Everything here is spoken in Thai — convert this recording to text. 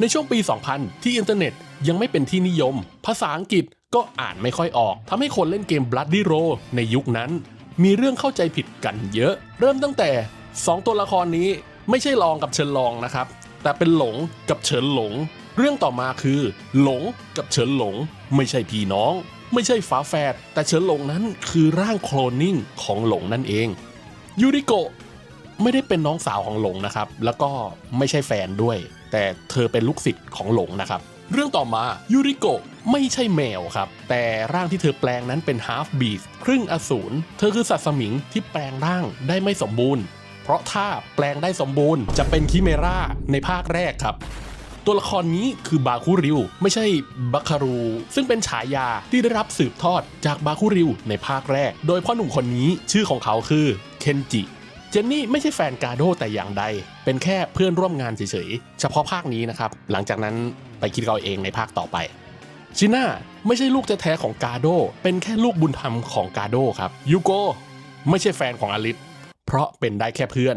ในช่วงปี 2000 ที่อินเทอร์เน็ตยังไม่เป็นที่นิยม ภาษาอังกฤษก็อ่านไม่ค่อยออกทำให้คนเล่นเกม Bloody Roar ในยุคนั้น มีเรื่องเข้าใจผิดกันเยอะ เริ่มตั้งแต่ 2 ตัวละครนี้ไม่ใช่ลองกับเฉินลองนะครับ แต่เป็นหลงกับเฉินหลง เรื่องต่อมาคือ หลงกับเฉินหลง ไม่ใช่พี่น้อง ไม่ใช่ฝาแฝดแต่เฉินหลงนั้นคือร่างโคลนนิ่งของหลงนั่นเองยูริโก ไม่ได้เป็นน้องสาวของหลงนะครับ แล้วก็ไม่ใช่แฟนด้วย แต่เธอเป็นลูกศิษย์ของหลงนะครับ เรื่องต่อมายูริโกะไม่ใช่แมวครับ แต่ร่างที่เธอแปลงนั้นเป็นฮา f ฟบีสครึ่งอสูรเธอคือสัตว์สมิงที่แปลงร่างได้ไม่สมบูรณ์ เพราะถ้าแปลงได้สมบูรณ์จะเป็นคิเมราในภาคแรกครับตัวละครนี้คือบาคุริว ไม่ใช่บัคคารู ซึ่งเป็นฉายาที่ได้รับสืบทอดจากบาคุริวในภาคแรก โดยพ่อหนุ่มคนนี้ชื่อของเขาคือเคนจิ เจนนี่ไม่ใช่แฟนกาโดแต่อย่างใด เป็นแค่เพื่อนร่วมงานเฉยๆ เฉพาะภาคนี้นะครับ หลังจากนั้นไปคิดเอาเองในภาคต่อไปชิน่าไม่ใช่ลูกแท้ๆของกาโด เป็นแค่ลูกบุญธรรมของกาโดครับยูโกไม่ใช่แฟนของอลิสเพราะเป็นได้แค่เพื่อน